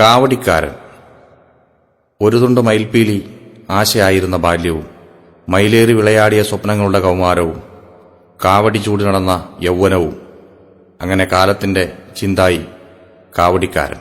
കാവടിക്കാരൻ. ഒരു തുണ്ട് മയിൽപ്പീലി ആശയായിരുന്ന ബാല്യവും മയിലേറി വിളയാടിയ സ്വപ്നങ്ങളുടെ കൗമാരവും കാവടി ചൂടി നടന്ന യൗവനവും. അങ്ങനെ കാലത്തിന്റെ ചിന്തായി കാവടിക്കാരൻ.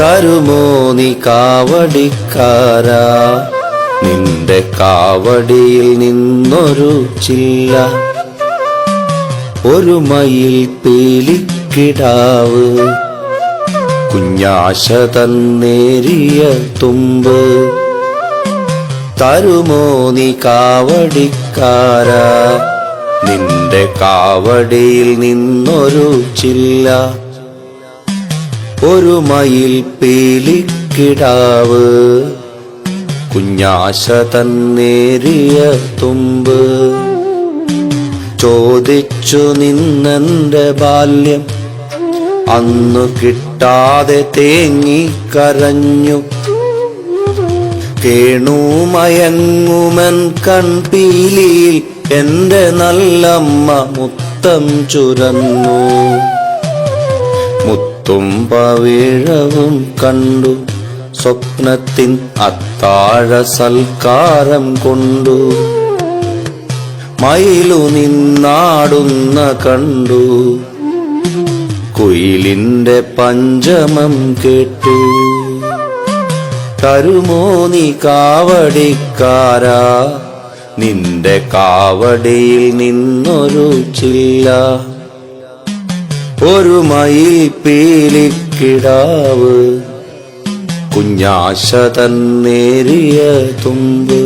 തരുമോ നീ കാവടിക്കാരാ? നിന്റെ കാവടിയിൽ നിന്നൊരു ചില്ല. ഒരു മയിൽ പീലിക്കിടാവ്. കുഞ്ഞാശ തന്നേരിയ തുമ്പ്. തരുമോ നീ കാവടിക്കാരാ? നിന്റെ കാവടിയിൽ നിന്നൊരു ചില്ല. ഒരു മയിൽ പേലിക്കിടാവ്. കുഞ്ഞാശ തന്നേറിയ തുമ്പ്. ചോദിച്ചു നിന്നെന്റെ ബാല്യം. അന്നു കിട്ടാതെ തേങ്ങി കരഞ്ഞു. കേണു മയങ്ങുമൻ കൺപീലിയിൽ എന്റെ നല്ലമ്മ മുത്തം ചുരന്നു. മുത്തും പവിഴവും കണ്ടു. സ്വപ്നത്തിൻ അത്താഴ സൽക്കാരം കൊണ്ടു. മയിലു നിന്നാടുന്ന കണ്ടു. കുയിലിന്റെ പഞ്ചമം കേട്ടു. തരുമോ നീ കാവടിക്കാരാ? നിന്റെ കാവടിയിൽ നിന്നൊരു ചില്ല. ഒരു മയിൽ പീലിക്കിടാവ് കുഞ്ഞാശ തന്നേറിയ തുമ്പ്.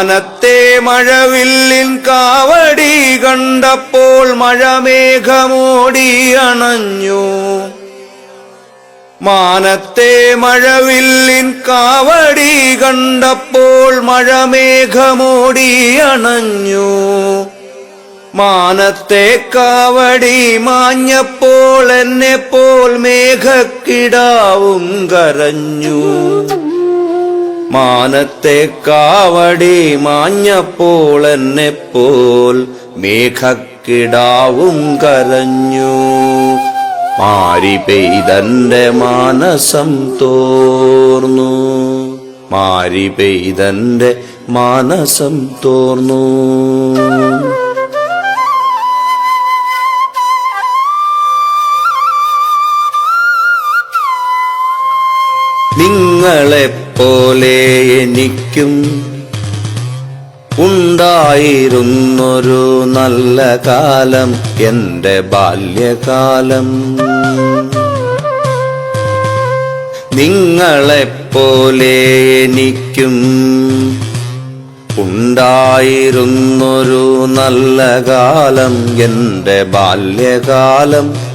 മാനത്തെ മഴവില്ലിൻ കാവടി കണ്ടപ്പോൾ മഴമേഘമോടി അണഞ്ഞു. മാനത്തെ മഴവില്ലിൻ കാവടി കണ്ടപ്പോൾ മഴമേഘമോടി അണഞ്ഞു. മാനത്തെ കാവടി മാഞ്ഞപ്പോൾ എന്നെ പോൽ മേഘക്കിടാവും കരഞ്ഞു. മാനത്തെ കാവടി മാഞ്ഞപ്പോൾ എന്നെ പോൽ മേഘക്കിടാവും കരഞ്ഞു. മാരി പെയ്തന്റെ മാനസം തോർന്നു. മാരി പെയ്തന്റെ മാനസം തോർന്നു. നിങ്ങളെപ്പോലെ എനിക്കും ഉണ്ടായിരുന്നൊരു നല്ല കാലം എന്റെ ബാല്യകാലം. നിങ്ങളെപ്പോലെ എനിക്കും ഉണ്ടായിരുന്നൊരു നല്ല കാലം എന്റെ ബാല്യകാലം.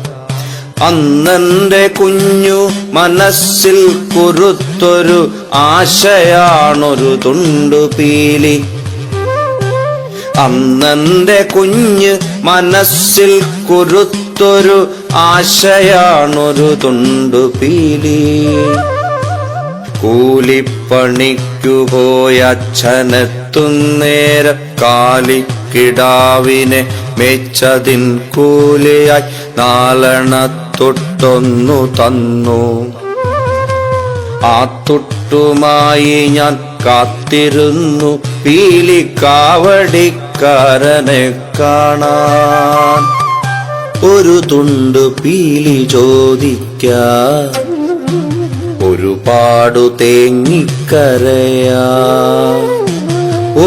അന്നെന്റെ കുഞ്ഞു മനസ്സിൽ കുറുത്തൊരു ആശയാണൊരു തുണ്ടു പീലി. അന്നെന്റെ കുഞ്ഞ് മനസ്സിൽ കുറുത്തൊരു ആശയാണൊരു തുണ്ടുപീലി കൂലിപ്പണിക്കു പോയ അച്ഛനെത്തുന്നേരം കാലിക്കിടാവിനെ മെച്ചതിൻ കൂലിയായി നാലെണ്ണത്തൊട്ടൊന്നു തന്നു. ആ തൊട്ടുമായി ഞാൻ കാത്തിരുന്നു. പീലിക്കാവടിക്കാരനെ കാണാൻ. ഒരു തുണ്ട് പീലി ചോദിക്കാ. ഒരുപാടു തേങ്ങിക്കരയാ.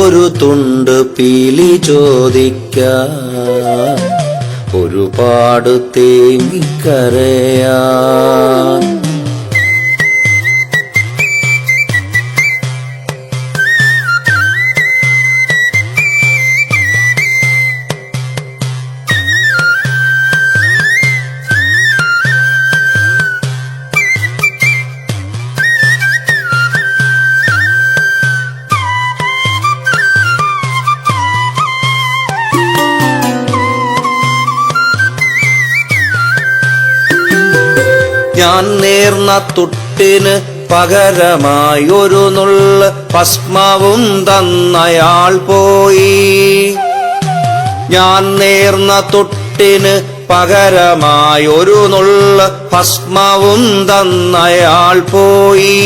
ഒരു തുണ്ട് പീലി ചോദിക്കാ. ഒരുപാട് തേങ്ങിക്കരയാ ഞാൻ നേർന്ന തുട്ടിന് പകരമായി ഒരു നുള്ള് ഭസ്മവും തന്നയാൾ പോയി. ഞാൻ നേർന്ന തൊട്ടിന് പകരമായി ഒരു നുള്ള ഭസ്മവും തന്നയാൾ പോയി.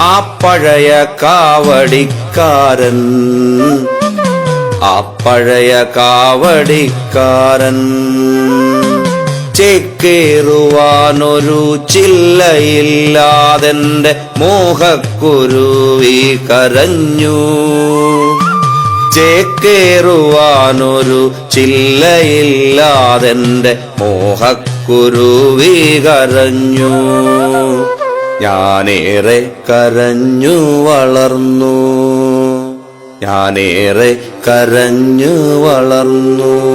ആ പഴയ കാവടിക്കാരൻ ആ പഴയ കാവടിക്കാരൻ. ചേക്കേറുവാനൊരു ചില്ലയില്ലാതെന്റെ മോഹക്കുരുവി കരഞ്ഞു. ചേക്കേറുവാനൊരു ചില്ലയില്ലാതെന്റെ മോഹക്കുരുവി കരഞ്ഞു. ഞാനേറെ കരഞ്ഞു വളർന്നു. ഞാനേറെ കരഞ്ഞു വളർന്നു.